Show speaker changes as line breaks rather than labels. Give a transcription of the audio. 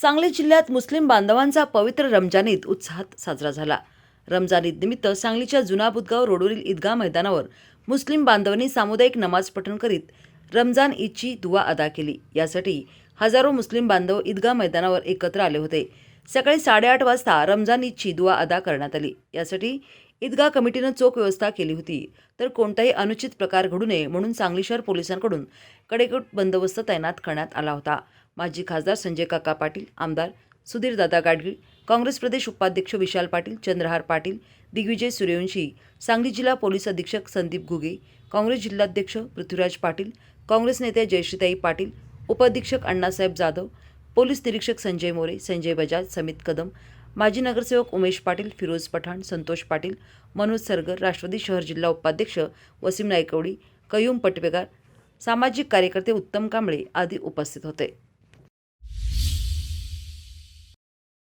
सांगली जिल्ह्यात मुस्लिम बांधवांचा पवित्र रमजान ईद उत्साहात साजरा झाला. रमजान ईद निमित्त सांगलीच्या जुना बुदगाव रोडवरील ईदगाह मैदानावर मुस्लिम बांधवांनी सामुदायिक नमाज पठण करीत रमजान ईदची दुवा अदा केली. यासाठी हजारो मुस्लिम बांधव ईदगाह मैदानावर एकत्र आले होते. सकाळी साडेआठ वाजता रमजान ईदची दुवा अदा करण्यात आली. यासाठी ईदगाह कमिटीनं चोख व्यवस्था केली होती. तर कोणताही अनुचित प्रकार घडू नये म्हणून सांगली शहर पोलिसांकडून कडेकोट बंदोबस्त तैनात करण्यात आला होता. माजी खासदार संजय काका पाटील आमदार सुधीरदादा गाडगीळ काँग्रेस प्रदेश उपाध्यक्ष विशाल पाटील चंद्रहार पाटील दिग्विजय सूर्यवंशी सांगली जिल्हा पोलीस अधीक्षक संदीप घुगे काँग्रेस जिल्हाध्यक्ष पृथ्वीराज पाटील काँग्रेस नेत्या जयश्रीताई पाटील उपाधीक्षक अण्णासाहेब जाधव पोलीस निरीक्षक संजय मोरे संजय बजाज समित कदम माजी नगरसेवक उमेश पाटील फिरोज पठाण संतोष पाटील मनोज सरगर राष्ट्रवादी शहर जिल्हा उपाध्यक्ष वसीम नायकवडी कयूम पटवेगार सामाजिक कार्यकर्ते उत्तम कांबळे आदी उपस्थित होते.